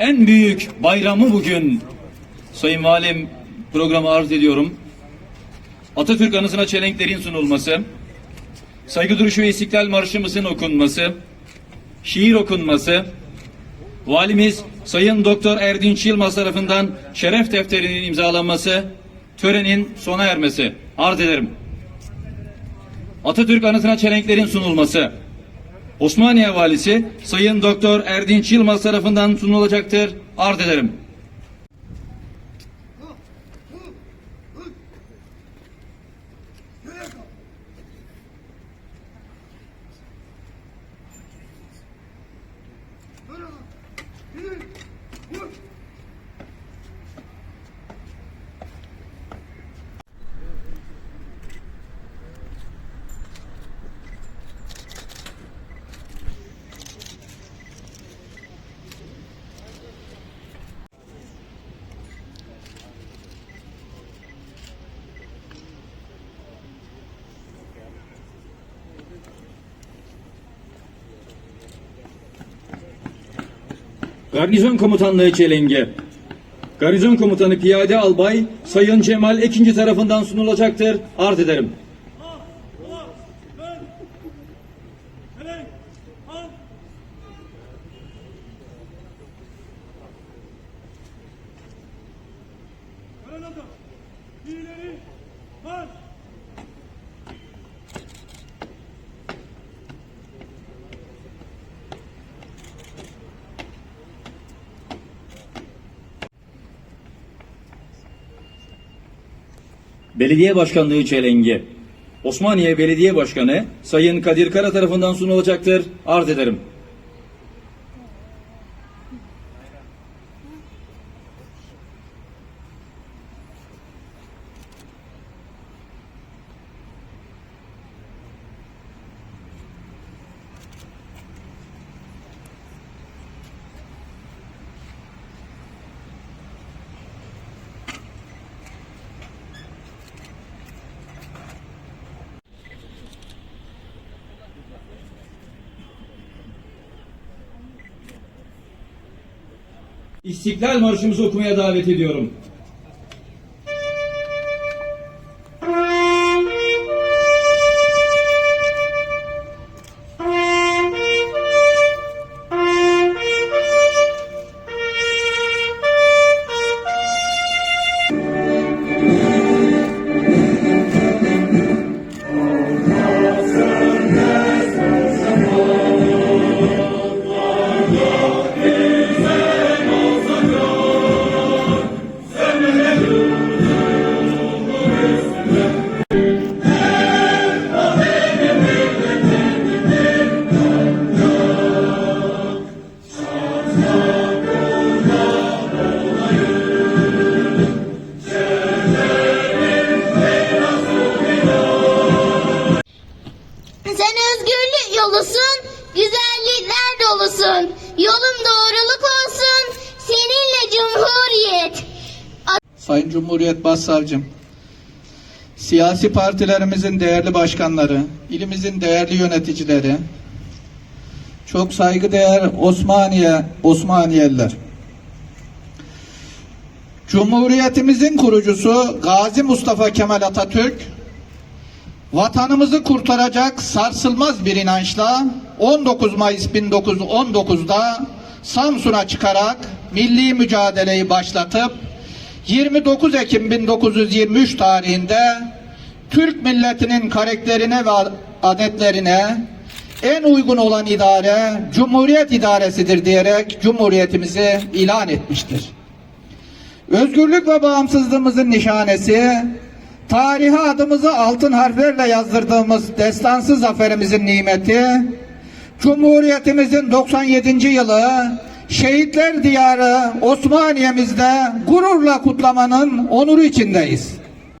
en büyük bayramı bugün. Sayın Valim programı arz ediyorum. Atatürk anısına çelenklerin sunulması, saygı duruşu ve istiklal marşımızın okunması, şiir okunması, Valimiz Sayın Doktor Erdinç Yılmaz tarafından şeref defterinin imzalanması, törenin sona ermesi. Arz ederim. Atatürk anıtına çelenklerin sunulması. Osmaniye Valisi Sayın Doktor Erdinç Yılmaz tarafından sunulacaktır. Arz ederim. Garnizon Komutanlığı Çelengi. Garnizon Komutanı Piyade Albay Sayın Cemal Ekinci tarafından sunulacaktır. Arz ederim. Granada, ileri! Belediye Başkanlığı Çelengi. Osmaniye Belediye Başkanı Sayın Kadir Kara tarafından sunulacaktır. Arz ederim. İstiklal Marşımızı okumaya davet ediyorum. Dolusun. Yolun doğruluk olsun, seninle cumhuriyet. Sayın Cumhuriyet Başsavcım, siyasi partilerimizin değerli başkanları, ilimizin değerli yöneticileri, çok saygıdeğer Osmaniye, Osmaniyeliler. Cumhuriyetimizin kurucusu Gazi Mustafa Kemal Atatürk, vatanımızı kurtaracak sarsılmaz bir inançla 19 Mayıs 1919'da Samsun'a çıkarak milli mücadeleyi başlatıp 29 Ekim 1923 tarihinde Türk milletinin karakterine ve adetlerine en uygun olan idare Cumhuriyet idaresidir diyerek Cumhuriyetimizi ilan etmiştir. Özgürlük ve bağımsızlığımızın nişanesi, tarihe adımızı altın harflerle yazdırdığımız destansı zaferimizin nimeti, Cumhuriyetimizin 97. yılı, şehitler diyarı Osmaniye'mizde gururla kutlamanın onuru içindeyiz.